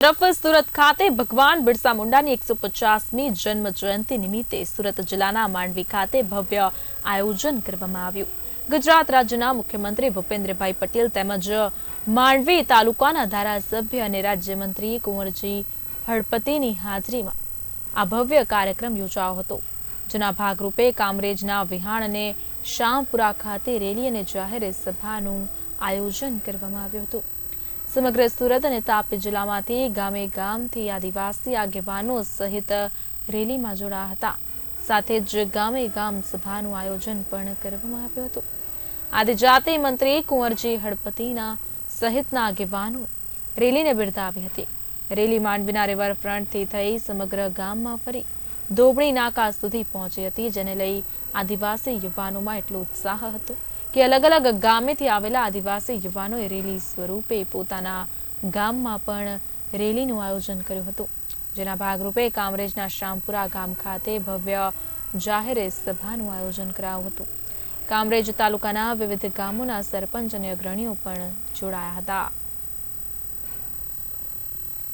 તરફ સુરત ખાતે ભગવાન બિરસા મુંડાની એકસો પચાસમી જન્મ જયંતિ નિમિત્તે સુરત જિલ્લાના માંડવી ખાતે ભવ્ય આયોજન કરવામાં આવ્યું. ગુજરાત રાજ્યના મુખ્યમંત્રી ભૂપેન્દ્રભાઈ પટેલ તેમજ માંડવી તાલુકાના ધારાસભ્ય અને રાજ્યમંત્રી કુંવરજી હળપતિની હાજરીમાં આ ભવ્ય કાર્યક્રમ યોજાયો હતો. જેના ભાગરૂપે કામરેજના વિહાણ અને શામપુરા ખાતે રેલી અને જાહેર સભાનું આયોજન કરવામાં આવ્યું હતું. સમગ્ર સુરત અને તાપી જિલ્લામાંથી ગામે ગામથી આદિવાસી આગેવાનો સહિત રેલીમાં જોડાયા હતા. સાથે જ ગામે ગામ સભાનું આયોજન પણ કરવામાં આવ્યું હતું. આદિજાતિ મંત્રી કુંવરજી હળપતિના સહિતના આગેવાનો રેલીને બિરદાવી હતી. રેલી માંડવીના રિવરફ્રન્ટથી થઈ સમગ્ર ગામમાં ફરી ધોબણી નાકા સુધી પહોંચી હતી, જેને લઈ આદિવાસી યુવાનોમાં એટલો ઉત્સાહ હતો. કે અલગ અલગ ગામેથી આવેલા આદિવાસી યુવાનોએ રેલી સ્વરૂપે પોતાના ગામમાં પણ રેલીનું આયોજન કર્યું હતું. જેના ભાગરૂપે કામરેજના શામપુરા ગામ ખાતે ભવ્ય જાહેર સભાનું આયોજન કરાયું હતું. કામરેજ તાલુકાના વિવિધ ગામોના સરપંચ અને અગ્રણીઓ પણ જોડાયા હતા.